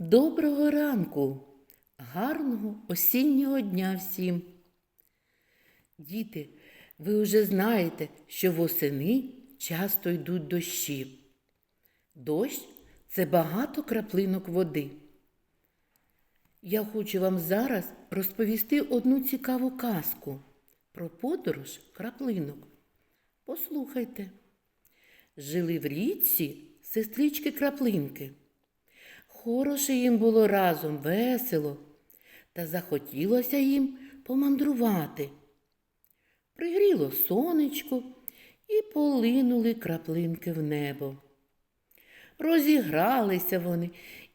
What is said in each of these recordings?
Доброго ранку, гарного осіннього дня всім. Діти, ви вже знаєте, що восени часто йдуть дощі. Дощ це багато краплинок води. Я хочу вам зараз розповісти одну цікаву казку про подорож краплинок. Послухайте. Жили в річці сестрички краплинки. Хороше їм було разом, весело, та захотілося їм помандрувати. Пригріло сонечко і полинули краплинки в небо. Розігралися вони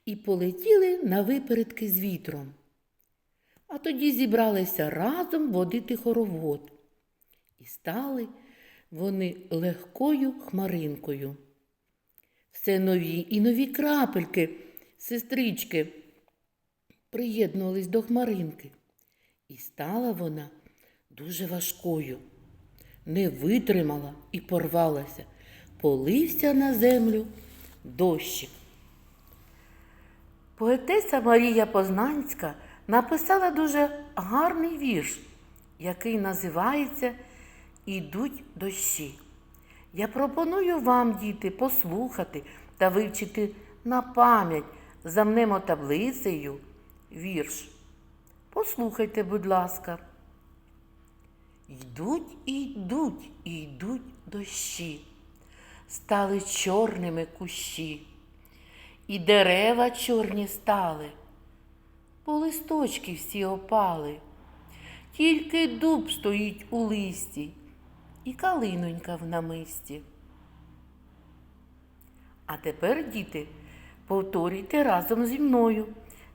і полетіли на випередки з вітром. А тоді зібралися разом водити хоровод. І стали вони легкою хмаринкою. Все нові і нові крапельки, сестрички, приєднувались до хмаринки. І стала вона дуже важкою, не витримала і порвалася, полився на землю дощик. Поетеса Марія Познанська написала дуже гарний вірш, який називається Ідуть дощі. Я пропоную вам, діти, послухати та вивчити на пам'ять за мнемотаблицею вірш. Послухайте, будь ласка. Йдуть і йдуть, і йдуть дощі, стали чорними кущі, і дерева чорні стали, бо листочки всі опали, тільки дуб стоїть у листі і калинонька в намисті. А тепер, діти, повторюйте разом зі мною,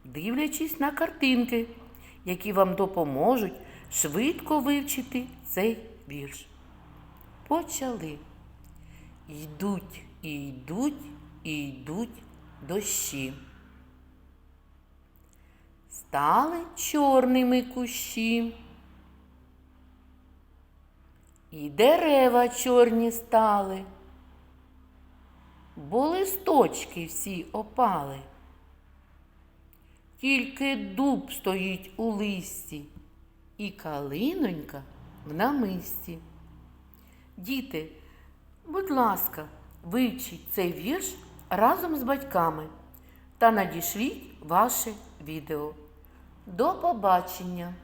дивлячись на картинки, які вам допоможуть швидко вивчити цей вірш. Почали. Йдуть і йдуть, і йдуть дощі. Стали чорними кущі. І дерева чорні стали, бо листочки всі опали. Тільки дуб стоїть у листі, і калинонька в намисті. Діти, будь ласка, вивчіть цей вірш разом з батьками та надішліть ваше відео. До побачення!